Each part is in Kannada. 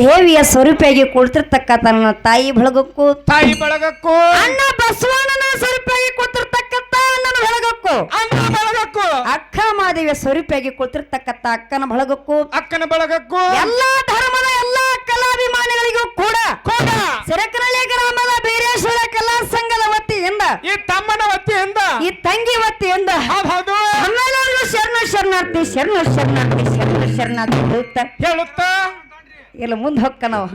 ದೇವಿಯ ಸ್ವರೂಪಿಯಾಗಿ ಕುಳಿತಿರ್ತಕ್ಕ ತನ್ನ ತಾಯಿ ಬಳಗಕ್ಕೂ ತಾಯಿ ಬಳಗಕ್ಕೂ. ಅಣ್ಣ ಬಸವಣ್ಣನ ಸ್ವರೂಪಿಯಾಗಿ ಕುಳಿತಿರ್ತಕ್ಕಂತ ಅಣ್ಣನ ಬಳಗಕ್ಕೂ. ಅಣ್ಣ ಬಳಗಕ್ಕೂ. ಅಕ್ಕ ಮಾದೇವಿಯ ಸ್ವರೂಪಿಯಾಗಿ ಕುಳಿತಿರ್ತಕ್ಕಂತ ಅಕ್ಕನ ಬಳಗಕ್ಕೂ. ಅಕ್ಕನ ಬಳಗಕ್ಕೂ. ಎಲ್ಲಾ ಧರ್ಮದ ಎಲ್ಲಾ ಕಲಾಭಿಮಾನಿಗಳಿಗೂ ಕೂಡ ಕೂಡ. ಸಿರಕನಹಳ್ಳಿ ಗ್ರಾಮದ ಬೀರೇಶ್ವರ ಕಲಾ ಸಂಘದ ವತಿಯಿಂದ ಈ ತಮ್ಮನ ವತಿಯಿಂದ. ಈ ತಂಗಿ ವತಿಯಿಂದ ಹೌದ್. ನಮ್ಮೆಲ್ಲರಿಗೂ ಶರಣ ಶರಣಾರ್ಥಿ ಶರಣ ಶರಣಾರ್ಥಿ ಶರಣ ಶರಣಾರ್ಥಿ ಹೇಳುತ್ತಾ? ಹೇಳುತ್ತಾ? ಇಲ್ಲ ಮುಂದೆ ಹೊಕ್ಕ ನಾವು.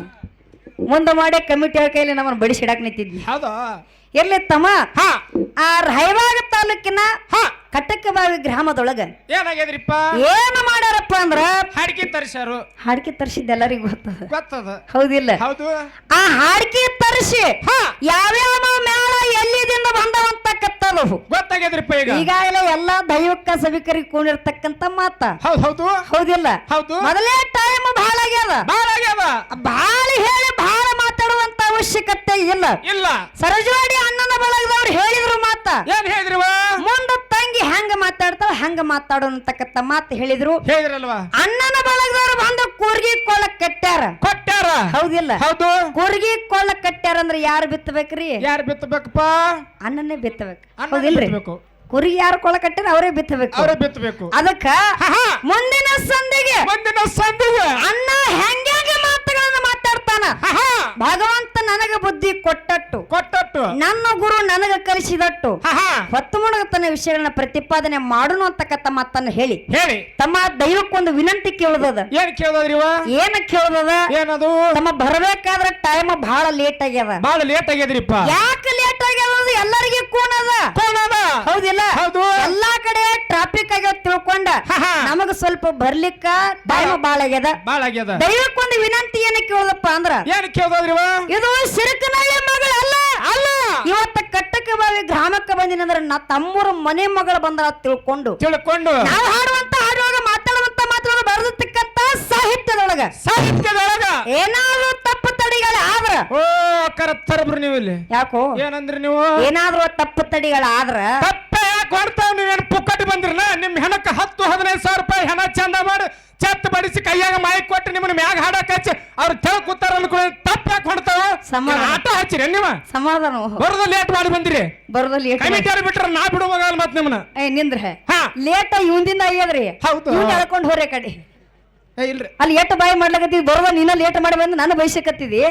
ಮುಂದೆ ಮಾಡೇ ಕಮಿಟಿ ಕೈಲಿ ನಮ್ಮನ್ನು ಬಡಿಸಿಡಾಕ್ ನಿಂತಿದ್ವಿ. ಹೌದು? ಎಲ್ಲಿ ತಮ್ಮ? ಹಾ. ಆ ರಾಯಬಾಗ ತಾಲೂಕಿನ ಹಾ. ಕಟಕಬಾವಿ ಗ್ರಾಮದೊಳಗ. ಏನಾಗ್ಯದ್ರಿಪ್ಪ? ಏನು ಮಾಡ್ಯಾರಪ್ಪ ಅಂದ್ರ? ಹಾಡಿಕೆ ತರಿಸ್ಯಾರು. ಹಾಡಿಕೆ ತರಿಸಿದ್ದ ಎಲ್ಲರಿಗೂ ಗೊತ್ತದ ಗೊತ್ತದ. ಹೌದಿಲ್ಲ. ಹೌದು. ಆ ಹಾಡಿಕೆ ತರಿಸಿ ಹಾ. ಯಾವ್ಯಾವ ಮೇಳ ಎಲ್ಲಿದಿಂದ ಬಂದವಂತಕ್ಕಂಥದ್ದು. ಗೊತ್ತಾಗ್ಯದ್ರಿಪ್ಪ ಈಗ. ಈಗಾಗಲೇ ಎಲ್ಲಾ ದೈವಕ್ಕ ಸಭಿಕರಿಗೆ ಕೂಡಿರ್ತಕ್ಕಂಥ ಮಾತ. ಹೌದು ಹೌದು. ಹೌದಿಲ್ಲ. ಹೌದು. ಮೊದಲೇ ಟೈಮ್ ಬಹಳ ಆಗ್ಯದ. ಬಾಳ ಆಗ್ಯದ. ಬಹಳ ಹೇಳಿ ಬಹಳ ಮಾತಾಡುವಂತ ಅವಶ್ಯಕತೆ ಇಲ್ಲ. ಇಲ್ಲ. ಸರಜವಾಡಿ ಅಣ್ಣನ ಬಳಗದವ್ರು ಹೇಳಿದ್ರು ಮಾತ. ಏನ್ ಹೇಳಿದ್ರು ಮುಂದ ತಂಗಿ ಹೆಂಗ ಮಾತಾಡ್ತಾವ ಹೆಂಗ ಮಾತಾಡೋ ಅಂತಕ್ಕಂಥ ಮಾತು ಹೇಳಿದ್ರು. ಹೇಳಿದ್ರಲ್ವಾ? ಅಣ್ಣನ ಬಳಗದವ್ರು ಬಂದು ಕೂರ್ಗಿ ಕೊಲ ಕಟ್ಟ್ಯಾರ. ಕೊಟ್ಟಾರ ಹೌದಿಲ್ಲ. ಹೌದು. ಕೂರ್ಗಿ ಕೊಲ್ಲ ಕಟ್ಟ್ಯಾರ ಅಂದ್ರೆ ಯಾರು ಬಿತ್ತಬೇಕ್ರಿ? ಯಾರು ಬಿತ್ತಬೇಕಪ್ಪ? ಅಣ್ಣನೇ ಬಿತ್ತಬೇಕು. ಹೌದಿಲ್ರಿ? ಬಿತ್ತಬೇಕು. ಕುರಿ ಯಾರು ಕೊಳ ಕಟ್ಟ್ಯಾರ ಅವರೇ ಬಿತ್ತಬೇಕು. ಅವರೇ ಬಿತ್ತಬೇಕು. ಅದಕ್ಕ ಮುಂದಿನ ಸಂದಿಗೆ ಮುಂದಿನ ಸಂಧಿಗೆ ನನಗ ಕಲಿಸಿದಟ್ಟು ಹೊತ್ತು ತನ್ನ ವಿಷಯಗಳನ್ನ ಪ್ರತಿಪಾದನೆ ಮಾಡೋಣ ಅಂತಕ್ಕಂಥ ಮಾತನ್ನ ಹೇಳಿ. ಹೇಳಿ. ತಮ್ಮ ದೈವಕ್ಕೊಂದು ವಿನಂತಿ ಕೇಳದದ. ಏನ್ ಕೇಳದ್ರಿವ ಏನ ಕೇಳದದ? ಏನದು? ತಮ್ಮ ಬರಬೇಕಾದ್ರೆ ಟೈಮ್ ಬಹಳ ಲೇಟ್ ಆಗ್ಯದ. ಬಹಳ ಲೇಟ್ ಆಗ್ಯದ್ರಿಪ್ಪ. ಯಾಕೆ ಲೇಟ್ ಆಗ್ಯದ ಎಲ್ಲರಿಗೆ ಕೋಣದ. ಕೋಣದ. ಹೌದಿಲ್ಲ? ಹೌದು. ಎಲ್ಲಾ ಕಡೆ ಟ್ರಾಫಿಕ್ ಆಗ್ಯದ ತಿಳ್ಕೊಂಡ. ನಮಗ ಸ್ವಲ್ಪ ಬರ್ಲಿಕ್ಕ ಟೈಮ್ ಬಾಳ ಆಗ್ಯದ. ಬಾಳ ಆಗ್ಯದ. ದೈವಕ್ಕೊಂದು ವಿನಂತಿ ಏನ ಕೇಳದಪ್ಪ ಅಂದ್ರ ಏನ್ ಕೇಳದ್ರಿವ ಇದು ಅಲ್ಲ ಇವತ್ತ ಗ್ರಾಮಕ್ಕೆ ಬಾವಿ ಗ್ರಾಮಕ್ಕೆ ಬಂದಿನಂದ್ರ ನಾ ತಮ್ಮೂರ ಮನೆ ಮಗಳು ಬಂದ ತಿಳ್ಕೊಂಡು ತಿಳ್ಕೊಂಡು. ನಾವು ಹಾಡುವಂತ ಹಾಡುವಾಗ ಮಾತಾಡುವಂತ ಮಾತುಗಳು ಬರೆದಿರ್ತಕ್ಕಂತ ಸಾಹಿತ್ಯದೊಳಗ. ಸಾಹಿತ್ಯದೊಳಗ. ಏನಾದ್ರೂ ತಪ್ಪು ತಡಿಗಳ ಆದ್ರ ಓ ಕರತ್ತರಬ್ರು ತರಬ್ರು ನೀವು ಇಲ್ಲಿ ಯಾಕೋ? ಏನಂದ್ರೆ ನೀವು? ಏನಾದ್ರೂ ತಪ್ಪು ತಡಿಗಳ ಆದ್ರ ತಪ್ಪ ಯಾಕೆ ಹೊಡ್ತಾವ್ ನೀವೇನು ಪುಕ್ಕಟ್ಟಿ ಬಂದ್ರಲ್ಲ? ನಿಮ್ಮ ಹೆಣಕ್ಕೆ ಹತ್ತು ಹದಿನೈದು ಸಾವಿರ ರೂಪಾಯಿ ಹೆಣ ಚಂದ ಮಾಡಿ. ಬಡಿಸಿ ಕೈಯಾಗ ಮೈಕ್ ಕೊಟ್ಟು ನಿಮ್ಮನ್ನ ಮ್ಯಾಗ ಹಾಡಕ್ ಹಚ್ಚಿ ಅವ್ರ ಕೇಳ ಕೂತಾರ ಅನ್ಕೊಳ್ಳಿ. ತಪ್ಪ ಯಾಕೆ ಹೊಡ್ತಾವ ಸಮಾಧಾನ. ಆಟ ಹಚ್ಚಿರಿ ನೀವು? ಸಮಾಧಾನ. ಬರೋದು ಲೇಟ್ ಮಾಡಿ ಬಂದಿರಿ. ಬರೋದಲ್ಲಿ ಕಮಿಟಿ ಬಿಟ್ರೆ ನಾ ಬಿಡುವಾಗ ಮತ್ ನಿಮ್ಮನ್ನ. ಏ ನಿಂದ್ರ. ಹಾ. ಲೇಟ್ ಇವಂದಿಂದ ಅಯ್ಯದ್ರಿ ಹೌದು. ಇವ್ನ ಎಳ್ಕೊಂಡ್ ಹೋರೆ ಕಡೆ. ಏ, ಇಲ್ರಿ. ಅಲ್ಲಿ ಎಟ್ಟು ಬಾಯಿ ಮಾಡ್ಲಕತ್ತಿ ಬರುವ ನೀನ ಲೇಟ್ ಮಾಡಿ ಬಂದು ನಾನು ಬಯಸಕತ್ತಿದಿ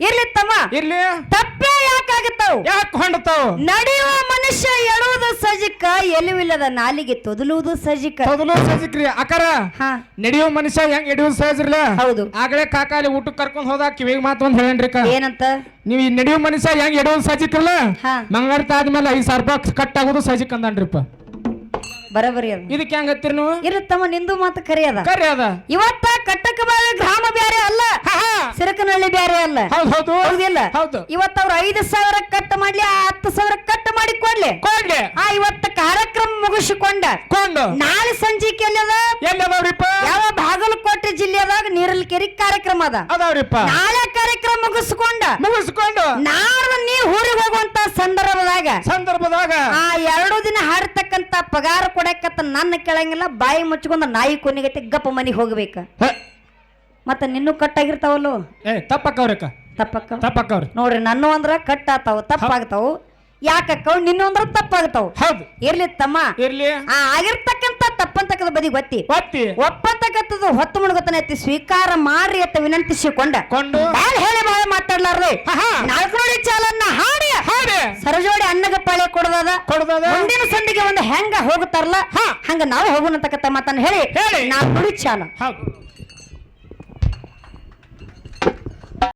ಇರ್ಲಿ ತಮ್ಮ. ಇರ್ಲಿ. ತಪ್ಪೇ ಯಾಕಾಗತ್ತಾವು? ಯಾಕೆ ಹೊಂಡ್ತಾವ್ ನಡೆಯುವ ಮನುಷ್ಯ ಎಳುವುದು ಸಜಿಕ ಎಲುವಿಲ್ಲದ ನಾಲಿಗೆ ತೊದಲುವುದು ಸಜಿಕ. ಮೊದಲು ಸಜಿಕ್ರಿ ಅಕರ ಹಾ. ನಡೆಯೋ ಮನುಷ್ಯ ಹೆಂಗ್ ನಡೆಯೋ ಸಹಜರ್ಲ ಹೌದು. ಆಗಲೇ ಕಾಕಾಲಿ ಊಟಕ್ಕೆ ಕರ್ಕೊಂಡ್ ಹೋದಾಗ ಕಿವಿಗೆ ಮಾತು ಒಂದ್ ಹೇಳೇನ್ರಿ ಅಕ್ಕ? ಏನಂತ? ನೀವು ಈ ನಡೆಯುವ ಮನುಷ್ಯ ಹೆಂಗ್ ಎಡೋದು ಸಜಿಕ್ರಲ್ಲ ಹಾ. ಆದ್ಮೇಲೆ ಐದ್ ಸಾವಿರ ರೂಪಾಯಿ ಕಟ್ ಆಗೋದು ಸಜಿಕ್ ಅಂದ್ರಿಪ್ಪ ಬರಬರಿ ಅದ. ಇದಕ್ಕೆ ಹೆಂಗ್ ಹತ್ತೀರಿ ನೀವು? ಇರುತ್ತಮ್ಮ ನಿಂದು ಮಾತು ಕರೆಯದ. ಕರಿ ಅದ ಇವತ್ತ ಕಟ್ಟಕ ಬಾಳ ಗ್ರಾಮ ಬ್ಯಾರೆ ಅಲ್ಲ. ಸಿರಕನಹಳ್ಳಿ ಬ್ಯಾರೆ ಅಲ್ಲ. ಹೌದ್ ಹೌದು. ಹೌದಿಲ್ಲ? ಹೌದು. ಇವತ್ತ ಅವ್ರ ಐದು ಸಾವಿರ ಕಟ್ ಮಾಡ್ಲಿ ಆ ಹತ್ತು ಸಾವಿರ ಕಟ್ ಮಾಡಿ ಕೊಡ್ಲಿ. ಕೊಡ್ಲಿ. ಆ ಇವತ್ತು ಕಾರ್ಯಕ್ರಮ ಮುಗಿಸಿಕೊಂಡ. ಕೊಂಡು. ನಾಳೆ ಸಂಜೆ ಎಲ್ಲದ ಯಾವ ಬಾಗಲಕೋಟೆ ಜಿಲ್ಲೆದಾಗ ನೀರಲ್ಕೆರಿ ಕಾರ್ಯಕ್ರಮ ಅದ. ಅದಾವ್ರಿಪ್ಪ. ನಾಳೆ ಕಾರ್ಯಕ್ರಮ ಮುಗಿಸ್ಕೊಂಡ. ಮುಗಿಸ್ಕೊಂಡು. ನಾಡ್ದ ನೀ ಊರಿಗೆ ಹೋಗುವಂತ ಸಂದರ್ಭದಾಗ ಸಂದರ್ಭದಾಗ. ಆ ಎರಡು ದಿನ ಹಾಡ್ತಕ್ಕಂತ ಪಗಾರ ಕೊಡಕತ್ತ ನನ್ನ ಕೇಳಂಗಿಲ್ಲ ಬಾಯಿ ಮುಚ್ಕೊಂಡ ನಾಯಿ ಕೊನೆಗೈತಿ ಗಪ್ಪ ಮನೆಗೆ ಹೋಗ್ಬೇಕ. ಮತ್ತ ನಿನ್ನೂ ಕಟ್ಟಾಗಿರ್ತಾವಲ್ಲೋ? ಏ ತಪ್ಪಕ್ಕವ್ರಕ್ಕ ತಪ್ಪಕ್ಕ? ತಪ್ಪಕ್ಕವ್ರಿ. ನೋಡ್ರಿ ನನ್ನ ಅಂದ್ರ ಕಟ್ ಆತಾವ ತಪ್ಪಾಗ್ತಾವ. ಯಾಕಕ್ಕವ್ ನಿನ್ನ ಅಂದ್ರ ತಪ್ಪಾಗ್ತಾವ. ಹೌದು. ಇರ್ಲಿ ತಮ್ಮ. ಇರ್ಲಿ. ಆ ಆಗಿರ್ತಕ್ಕಂತ ತಪ್ಪಂತಕ್ಕದ ಬದಿ ಗೊತ್ತಿ ಒತ್ತಿ. ಒಪ್ಪಂತಕ್ಕಂಥದ್ದು ಹೊತ್ತು ಮುಳುಗತನ ಐತಿ ಸ್ವೀಕಾರ ಮಾಡ್ರಿ ಅಂತ ವಿನಂತಿಸಿಕೊಂಡ. ಕೊಂಡು. ಬಾಳ್ ಹೇಳಿ ಬಾಳ ಮಾತಾಡ್ಲಾರ್ರಿ. ನಾಲ್ಕು ನೋಡಿ ಚಾಲನ್ನ ಹಾಡಿ. ಹಾಡಿ. ಸರಜೋಡಿ ಅನ್ನಗ ಪಾಳೆ ಕೊಡದಾದ. ಕೊಡ್ದದ. ಮುಂದಿನ ಸಂದಿಗೆ ಒಂದು ಹೆಂಗ ಹೋಗುತ್ತಾರಲ್ಲ ಹಾ. ಹಂಗ ನಾವು ಹೋಗೋಣ ಅಂತಕ್ಕಂಥ ಮಾತನ್ನ ಹೇಳಿ. ಹೇಳಿ. ನಾ ನುಡಿ ಚಾಲ. ಹೌದು.